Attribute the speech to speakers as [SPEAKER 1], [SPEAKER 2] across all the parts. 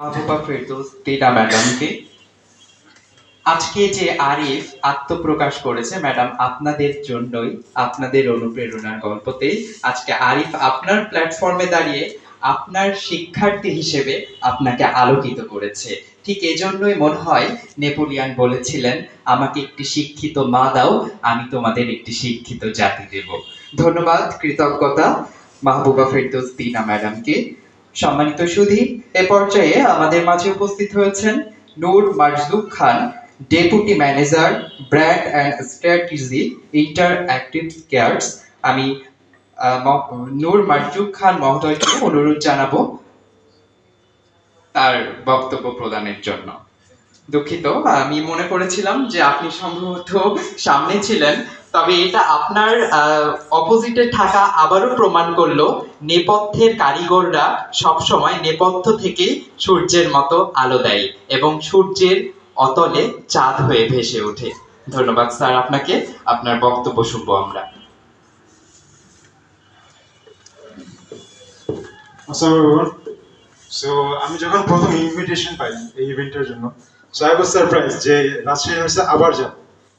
[SPEAKER 1] মাহবুবা ফেরদৌস দিনা ম্যাডামকে। আজকে যে আরিফ আত্মপ্রকাশ করেছে, ম্যাডাম, আপনাদের জন্যই, আপনাদের অনুপ্রেরণার গল্পতে আজকে আরিফ আপনার প্ল্যাটফর্মে দাঁড়িয়ে আপনার শিক্ষার্থী হিসেবে আপনাকে আলোকিত করেছে। ঠিক এজন্যই মনে হয় নেপোলিয়ান বলেছিলেন, আমাকে একটি শিক্ষিত মা দাও, আমি তোমাদের একটি শিক্ষিত জাতি দেব। ধন্যবাদ, কৃতজ্ঞতা, মাহবুবা ফেরদৌস দিনা ম্যাডামকে। সম্মানিত সুধী, এ পর্যায়ে আমাদের মাঝে উপস্থিত হয়েছেন Noor Marzuk Khan deputy manager brand and strategy interactive cares আমি নূর মারজুক খান মহোদয়কে অনুরোধ জানাব তার বক্তব্য প্রদানের জন্য। দুঃখিত, আমি মনে করেছিলাম যে আপনি সম্ভবত সামনে ছিলেন, তবে এটা আপনার অপোজিটে থাকা আবারও প্রমাণ করল নেপথ্যের কারিগররা সবসময় নেপথ্য থেকে সূর্যের মতো আলো দেয় এবং সূর্যের অতলে চাঁদ হয়ে ভেসে ওঠে। ধন্যবাদ স্যার, আপনাকে আপনার বক্তব্য শুনব আমরা।
[SPEAKER 2] আমি যখন প্রথম ইনভিটেশন পাই এই ইভেন্টের জন্য সারপ্রাইজ যে রাজশাহী ইউনিভার্সিটি আবার যাব।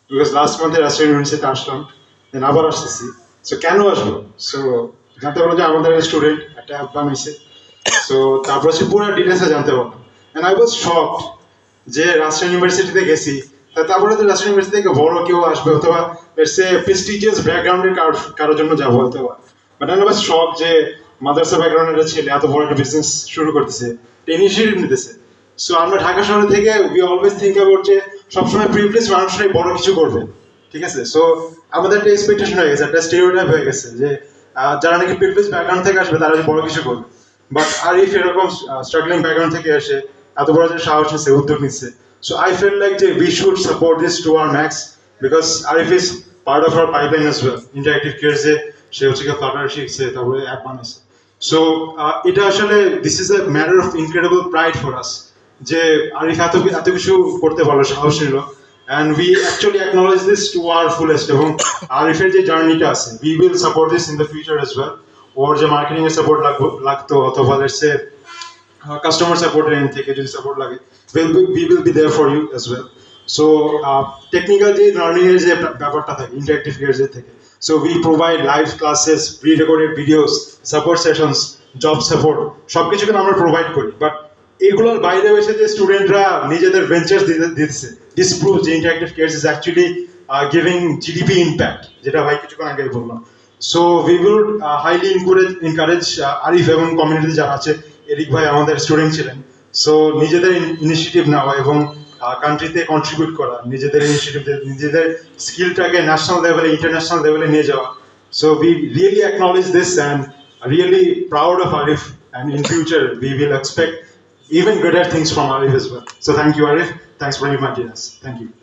[SPEAKER 2] বিকজ লাস্ট মান্থে রাজশাহী ইউনিভার্সিটিতে আসলাম দেন আবার আসতেছি। সো কেন আসব? সো জানতে পারলাম যে আমাদের স্টুডেন্ট একটা অ্যাপ বানাইছে সো তারপর হচ্ছে পুরো ডিটেলসে জানতে পারলাম এন্ড আই ওয়াজ শকড যে রাজশাহী ইউনিভার্সিটিতে গেছি। তারপরে তো রাজশাহী ইউনিভার্সিটি থেকে বড় কেউ আসবে অথবা এর সে প্রেস্টিজিয়াস ব্যাকগ্রাউন্ডের কারোর জন্য যাব হয়তো বাট আমি বাস শখ যে মাদ্রাসা ব্যাকগ্রাউন্ডের ছেলে এত বড় একটা বিজনেস শুরু করতেছে। ইনিশিয়েটিভ নিতেছে। সো আমরা ঢাকা শহর থেকে উই অলওয়েজ থিঙ্ক অ্যাবাউট যে সবসময় প্রিভিলেজ মানুষরাই বড় কিছু করবে। ঠিক আছে? সো আমাদের একটা এক্সপেকটেশন হয়ে গেছে, একটা স্টেরিওটাইপ হয়ে গেছে যে যারা নাকি প্রিভিলেজ ব্যাকগ্রাউন্ড থেকে আসবে, তারা বড় কিছু করবে। বাট আরিফ এরকম স্ট্রাগলিং ব্যাকগ্রাউন্ড থেকে এসে এত বড় যে সাহস নিচ্ছে, উদ্যোগ নিচ্ছে। সো আই ফিল লাইক যে we should support this to our max because Arif is part of our pipeline as well interactive কেয়ারসে সে হচ্ছে কি ফ্লাটার শিখছে তারপরে অ্যাপ বানাইছে সো এটা আসলে this is a matter of incredible pride for us যে আরিফ এত এত কিছু করতে পারল সাহস নিল। And we actually acknowledge this to our fullest এবং আরিফের যে জার্নিটা আছে we will support this in the future as well ওর যে মার্কেটিং এর সাপোর্ট লাগতো, অথবা লেটস সে কাস্টমার সাপোর্টের এন্ড থেকে যদি সাপোর্ট লাগে we will be there for you as well so technical যে লার্নিং এর যে ব্যাপারটা থাকে ইন্টারেক্টিভ ইয়ার্স থেকে so we provide live classes pre recorded videos support sessions job support সবকিছু কিন্তু আমরা প্রোভাইড করি বাট এগুলোর বাইরে এসে যে স্টুডেন্টরা নিজেদের ভেঞ্চার্স দিতেছে। দিস প্রুভ যে interactive cares is actually giving GDP impact যেটা ভাই কিছুক্ষণ আগে বললাম। So we will highly encourage encourage Arif এবং কমিউনিটি যারা আছে এরিক ভাই আমাদের স্টুডেন্ট ছিলেন। সো নিজেদের ইনিশিয়েটিভ নেওয়া এবং কান্ট্রিতে কন্ট্রিবিউট করা, নিজেদের ইনিশিয়েটিভ নিজেদের স্কিলটাকে ন্যাশনাল লেভেলে ইন্টারন্যাশনাল লেভেলে নিয়ে যাওয়া। So we really acknowledge this and really proud of Arif and in future we will expect even greater things from Arif as well. So thank you Arif. Thanks for inviting us. Thank you.